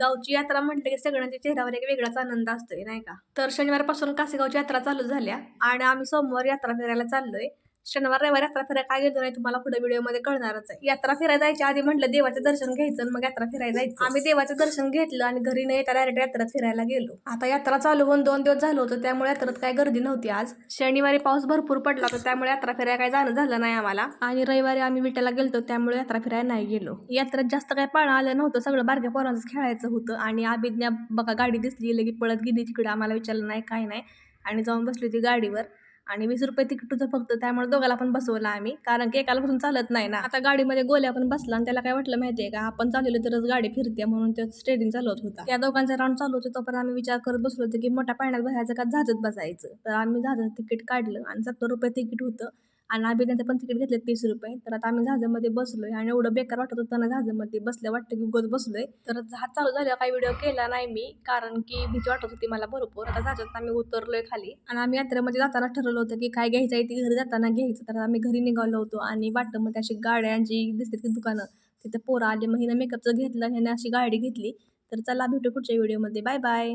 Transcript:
गावची यात्रा म्हटलं की सगळ्यांच्या चेहऱ्यावर एक वेगळाच आनंद असतोय नाही का? तर शनिवारपासून कासेगावची यात्रा चालू झाल्या आणि आम्ही सोमवार यात्रा फिरायला चाललोय. शनिवार रविवार यात्रा फिरायला काय गेलो नाही तुम्हाला पुढे व्हिडिओमध्ये कळणारच आहे. यात्रा फिरायला जायच्या आधी म्हटलं देवाचं दर्शन घ्यायचं मग यात्रा फिरायला जायचं. आम्ही देवाचं दर्शन घेतलं आणि घरी न येता डायरेक्ट यात्रा फिरायला गेलो. आता यात्रा चालू होऊन दोन दिवस झालं होतं त्यामुळे यात्रात काय गर्दी नव्हती आज. शनिवारी पाऊस भरपूर पडला होता त्यामुळे यात्रा फिरायला काय जाणं झालं नाही आम्हाला. आणि रविवारी आम्ही विट्याला गेलो त्यामुळे यात्रा फिरायला नाही गेलो. यात्रात जास्त काय पाळणं आलं नव्हतं सगळं बारक्या पोरांचं खेळायचं होतं. आणि अभिज्ञा बघा गाडी दिसली लगी पळत गेली तिकडे आम्हाला विचारलं नाही काय नाही. आणि जाऊन बसली होती गाडीवर. आणि वीस रुपये तिकीट होतं फक्त त्यामुळे दोघाला पण बसवलं आम्ही. कारण की एकाला बसून चालत नाही ना. आता गाडीमध्ये गोल्या पण बसला आणि त्याला काय वाटलं माहितीये का? आपण चालवलं तरच गाडी फिरते म्हणून तो स्टेरिंग चालवत होता. त्या दोघांचा राऊंड चालू होतो तोपर्यंत आम्ही विचार करत बसलो होतो की मोठ्या पाण्यात बसायचं का? जहाजात बसायचं. तर आम्ही जहाजाचं तिकीट काढलं आणि सत्तर रुपये तिकीट होतं. आणि आम्ही त्यांचं पण तिकीट घेतलं तीस रुपये. तर आता आम्ही जहाजामध्ये बसलोय आणि एवढं बेकार वाटत होतं ना जहाजामध्ये. बसल्या वाटतं की उगच बसलोय. तर जहाज चालू झाल्यावर काही व्हिडिओ केला नाही मी कारण की भीती वाटत होती मला भरपूर. आता जहाजात आम्ही उतरलोय खाली. आणि आम्ही यात्रेमध्ये जाताना ठरवलं होतं की काय घ्यायचं आहे ती घरी जाताना घ्यायचं. तर आम्ही घरी निघालो होतो आणि वाटतं अशी गाड्यांची दिसते की दुकानं तिथे पोरं आले. मग हिनं मेकअपचं घेतलं ह्याने अशी गाडी घेतली. तर चला भेटू पुढच्या व्हिडिओमध्ये बाय बाय